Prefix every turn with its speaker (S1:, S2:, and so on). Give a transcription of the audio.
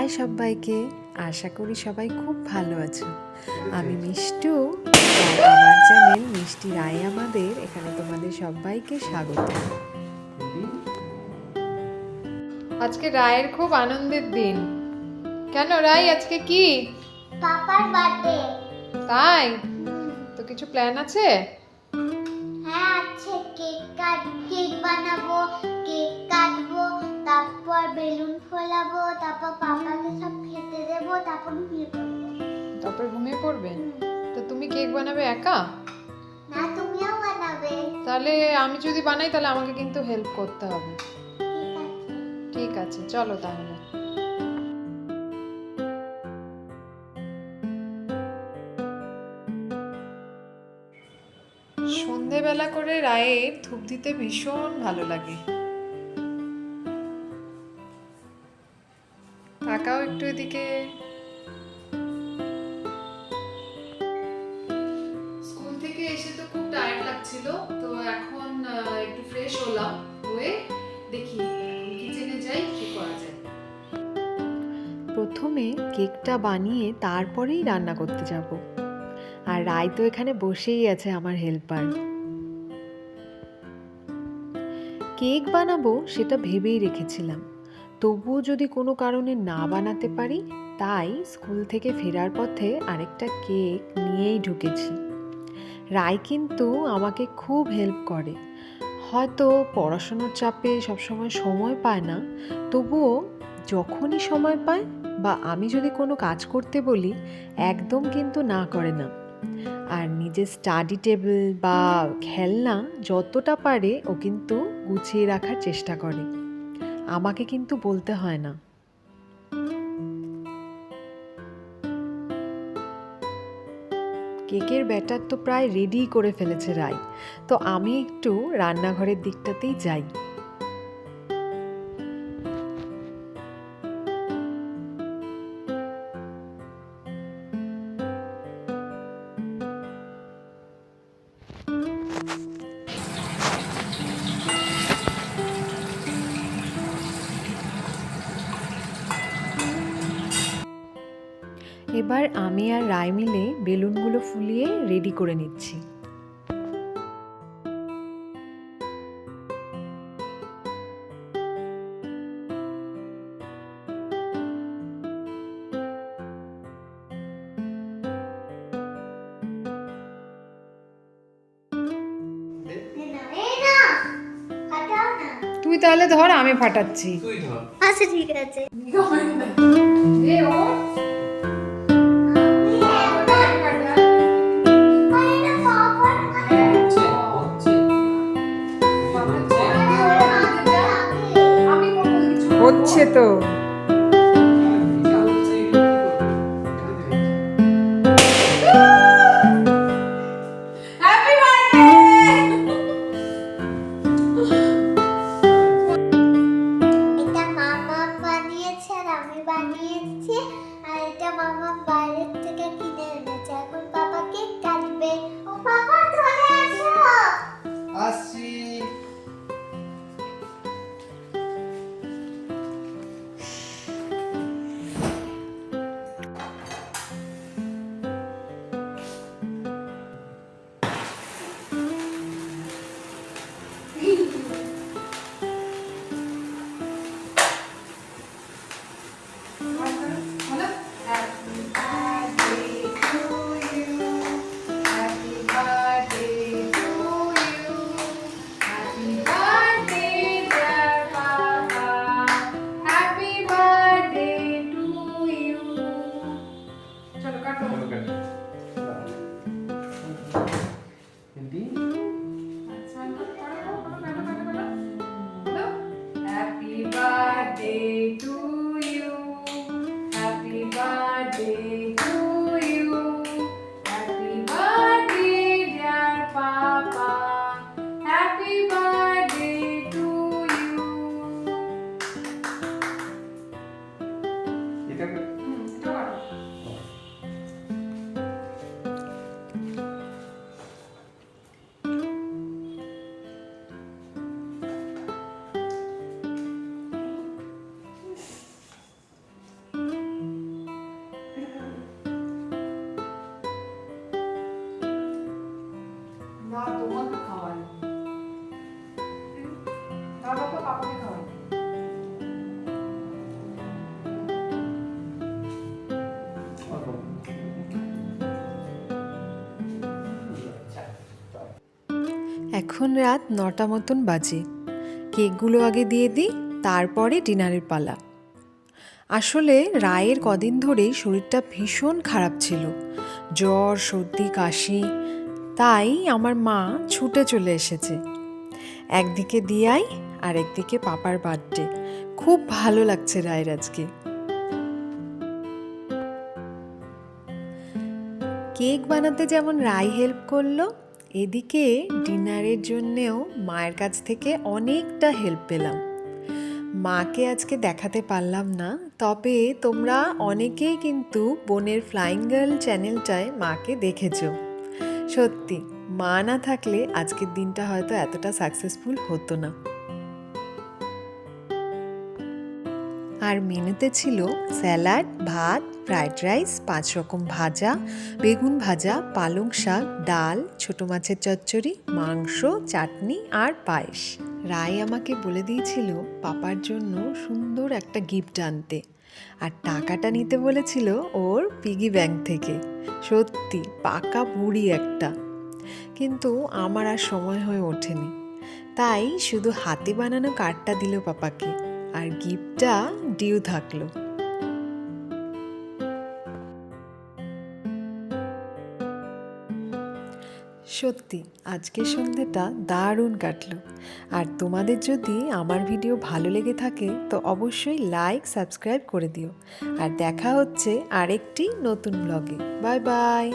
S1: High সবাইকে। আশা করি সবাই খুব ভালো আছো। আমি মিষ্টু আমার চ্যানেল মিষ্টি রায় আমাদের। এখানে তোমাদের সবাইকে স্বাগত।
S2: আজকে রায়ের খুব আনন্দের দিন। কেন রায় আজকে কি?
S3: পাপার বার্থডে
S2: তাই? তো কিছু প্ল্যান আছে?
S3: হ্যাঁ বেলুন তারপর পাপাকে সব খেতে দেবো তারপর বিয়ে করব
S2: তারপর ঘুমিয়ে পড়বে? তো তুমি কেক বানাবে একা?
S3: না তুমিও বানাবে।
S2: তাহলে আমি যদি বানাই তাহলে আমাকে কিন্তু হেল্প করতে হবে।
S3: ঠিক আছে।
S2: ঠিক আছে চলো তাহলে। সন্ধেবেলা করে রায়ের ধূপ দিতে ভীষণ ভালো লাগে। তাকাও একটু এদিকে। স্কুল থেকে এসে তো খুব টায়ার্ড লাগছিল তো এখন একটু ফ্রেশ হলাম হয়ে দেখি কিচেনে যাই কি করা যায়।
S1: প্রথমে কেকটা বানিয়ে তারপরেই রান্না করতে যাব। আর রায় তো এখানে বসেই আছে আমার হেল্পার কেক বানাবো সেটা ভেবেই রেখেছিলাম। তবুও যদি কোনো কারণে না বানাতে পারি, তাই স্কুল থেকে ফেরার পথে আরেকটা কেক নিয়েই ঢুকেছি। রায় কিন্তু আমাকে খুব হেল্প করে। হয়তো পড়াশুনোর চাপে সবসময় সময় পায় না, তবুও যখনই সময় পায় বা আমি যদি কোনো কাজ করতে বলি, একদম কিন্তু না করে না। আর নিজের স্টাডি টেবিল বা খেলনা যতটা পারে ও কিন্তু গুছিয়ে রাখার চেষ্টা করে। আমাকে কিন্তু বলতে হয় না। কেকের ব্যাটার তো প্রায় রেডি করে ফেলেছে রাই। তো আমি একটু রান্নাঘরের দিকটাতেই যাই। এবার আমি আর রায় মিলে বেলুনগুলো ফুলিয়ে রেডি করে নিচ্ছি।
S2: তুই তাহলে ধর আমি ফাটাচ্ছি।
S3: আচ্ছা ঠিক আছে।
S4: হচ্ছে
S2: তো।
S1: এখন রাত নটা মতন বাজে। কেকগুলো আগে দিয়ে দিই, তারপরে ডিনারের পালা। আসলে রায়ের কদিন ধরেই শরীরটা ভীষণ খারাপ ছিল। জ্বর, সর্দি, কাশি, তাই আমার মা ছুটে চলে এসেছে। একদিকে দিয়াই আর একদিকে পাপার বার্থডে। খুব ভালো লাগছে রায়ের আজকে। কেক বানাতে যেমন রায় হেল্প করল এদিকে ডিনারের জন্যেও মায়ের কাছ থেকে অনেকটা হেল্প পেলাম। মাকে আজকে দেখাতে পারলাম না, তবে তোমরা অনেকেই কিন্তু বোনের ফ্লাইং গার্ল চ্যানেলটায় মাকে দেখেছ। সত্যি, মা না থাকলে আজকের দিনটা হয়তো এতটা সাকসেসফুল হতো না। আর মেনুতে ছিল স্যালাড, ভাত, ফ্রাইড রাইস, পাঁচ রকম ভাজা, বেগুন ভাজা, পালং শাক, ডাল, ছোট মাছের চচ্চড়ি, মাংস, চাটনি আর পায়েস। রায় আমাকে বলে দিয়েছিল, পাপার জন্য সুন্দর একটা গিফট আনতে। আর টাকাটা নিতে বলেছিল ওর পিগি ব্যাংক থেকে। সত্যি, পাকা বুড়ি একটা। কিন্তু আমার আর সময় হয়ে ওঠেনি। তাই শুধু হাতে বানানো কার্ডটা দিল পাপাকে। আর গিফটটা ডিউ থাকল। সত্যি, আজকের সন্ধ্যেটা দারুণ কাটলো। আর তোমাদের যদি আমার ভিডিও ভালো লেগে থাকে, তো অবশ্যই লাইক, সাবস্ক্রাইব করে দিও। আর দেখা হচ্ছে আরেকটি নতুন ব্লগে। Bye bye!